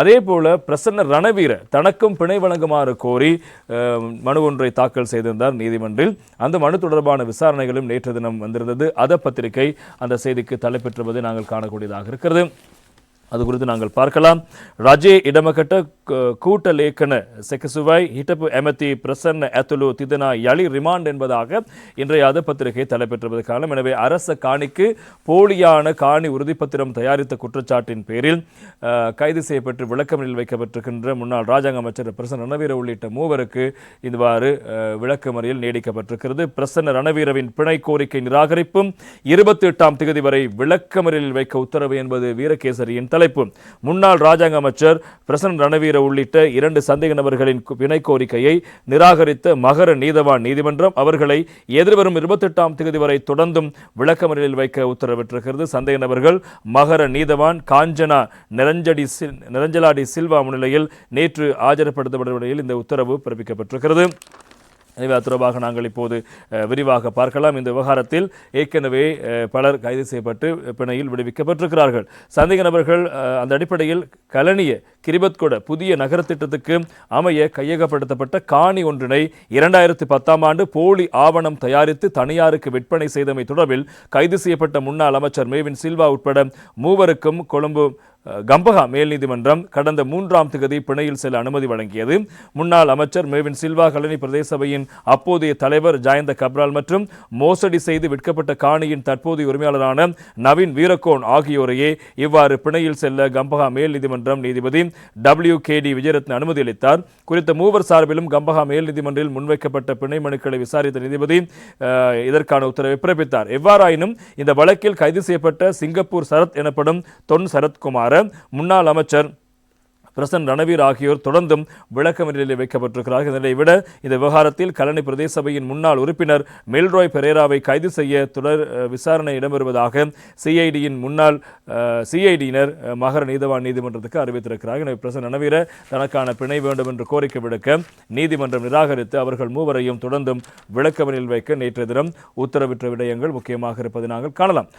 அதே போல பிரசன்ன ரணவீர தனக்கும் பிணை வழங்குமாறு கோரி மனு ஒன்றை தாக்கல் செய்திருந்தார் நீதிமன்றில். அந்த மனு தொடர்பான விசாரணைகளும் நேற்று தினம் வந்திருந்தது. அத பத்திரிகை அந்த செய்திக்கு தலைப்பெற்றுவதை நாங்கள் காணக்கூடியதாக இருக்கிறது. அது குறித்து நாங்கள் பார்க்கலாம். ரஜே இடமகட்ட කූට ලේඛන සෙකසුවයි හිටපු ඇමති பிரசன்ன ඇතුළු திதனா யளி ரிமாண்ட் என்பதாக இன்றைய அது பத்திரிகை தலைப்பெற்றிருப்பது காலம் எனவே அரச காணிக்கு போலியான காணி உறுதிப்பத்திரம் தயாரித்த குற்றச்சாட்டின் பேரில் கைது செய்யப்பட்டு விளக்கமறியில் வைக்கப்பட்டிருக்கின்ற முன்னாள் ராஜாங்க அமைச்சர் பிரசன்ன ரணவீர உள்ளிட்ட மூவருக்கு இவ்வாறு விளக்கமறியில் நீடிக்கப்பட்டிருக்கிறது. பிரசன்ன ரணவீரவின் பிணை கோரிக்கை நிராகரிப்பும் இருபத்தி எட்டாம் திகதி வரை விளக்கமறியில் வைக்க உத்தரவு என்பது வீரகேசரியின் தலைப்பு. முன்னாள் ராஜாங்க அமைச்சர் பிரசன்ன ரணவீர உள்ளிட்ட இரண்டு சந்தேக நபர்களின் பிணை கோரிக்கையை நிராகரித்த மகர நீதவான் நீதிமன்றம் அவர்களை எதிர்வரும் இருபத்தெட்டாம் தேதி வரை தொடர்ந்தும் விளக்கமறியலில் வைக்க உத்தரவிட்டிருக்கிறது. சந்தேக நபர்கள் மகர நீதவான் காஞ்சனா நிரஞ்சடி நிரஞ்சலாடி சில்வா முன்னிலையில் நேற்று ஆஜர்படுத்தப்பட்ட நிலையில் இந்த உத்தரவு பிறப்பிக்கப்பட்டிருக்கிறது. எனவே அது தொடர்பாக நாங்கள் இப்போது விரிவாக பார்க்கலாம். இந்த விவகாரத்தில் ஏற்கனவே பலர் கைது செய்யப்பட்டு பிணையில் விடுவிக்கப்பட்டிருக்கிறார்கள். சந்தேக நபர்கள் அந்த அடிப்படையில் கலனிய கிரிபத்கொட புதிய நகர திட்டத்துக்கு அமைய கையகப்படுத்தப்பட்ட காணி ஒன்றினை இரண்டாயிரத்தி பத்தாம் ஆண்டு போலி ஆவணம் தயாரித்து தனியாருக்கு விற்பனை செய்தமை தொடர்பில் கைது செய்யப்பட்ட முன்னாள் அமைச்சர் மேவின் சில்வா உட்பட மூவருக்கும் கொழும்பு கம்பகா மேல் நீதிமன்றம் கடந்த மூன்றாம் திகதி பிணையில் செல்ல அனுமதி வழங்கியது. முன்னாள் அமைச்சர் மேவின் சில்வா கலனி பிரதேச சபையின் அப்போதைய தலைவர் ஜயந்த கப்ரால் மற்றும் மோசடி செய்து விற்கப்பட்ட காணியின் தற்போதைய உரிமையாளரான நவீன் வீரகோன் ஆகியோரையே இவ்வாறு பிணையில் செல்ல கம்பகா மேல் நீதிமன்றம் நீதிபதி டபிள்யூ கே டி விஜயரத்ன அனுமதி அளித்தார். குறித்த மூவர் சார்பிலும் கம்பகா மேல் நீதிமன்றில் முன்வைக்கப்பட்ட பிணை மனுக்களை விசாரித்த நீதிபதி இதற்கான உத்தரவை பிறப்பித்தார். எவ்வாறாயினும் இந்த வழக்கில் கைது செய்யப்பட்ட சிங்கப்பூர் சரத் எனப்படும் தொன் சரத்குமார முன்னாள் அமைச்சர் பிரசன் ரணவீர் ஆகியோர் தொடர்ந்தும் விளக்கமறியலில் வைக்கப்பட்டிருக்கிறார்கள். இதனை விட இந்த விவகாரத்தில் கலனி பிரதேச சபையின் முன்னாள் உறுப்பினர் மெல்ராய் பெரேராவை கைது செய்ய தொடர் விசாரணை இடம்பெறுவதாக சிஐடியின் முன்னாள் சிஐடியினர் மகர நீதவான் நீதிமன்றத்துக்கு அறிவித்திருக்கிறார்கள். எனவே பிரசன் ரணவீர தனக்கான பிணை வேண்டும் என்று கோரிக்கை விடுக்க நீதிமன்றம் நிராகரித்து அவர்கள் மூவரையும் தொடர்ந்தும் விளக்கமறியலில் வைக்க நேற்றைய தினம் உத்தரவிட்ட விடயங்கள் முக்கியமாக இருப்பதை நாங்கள் காணலாம்.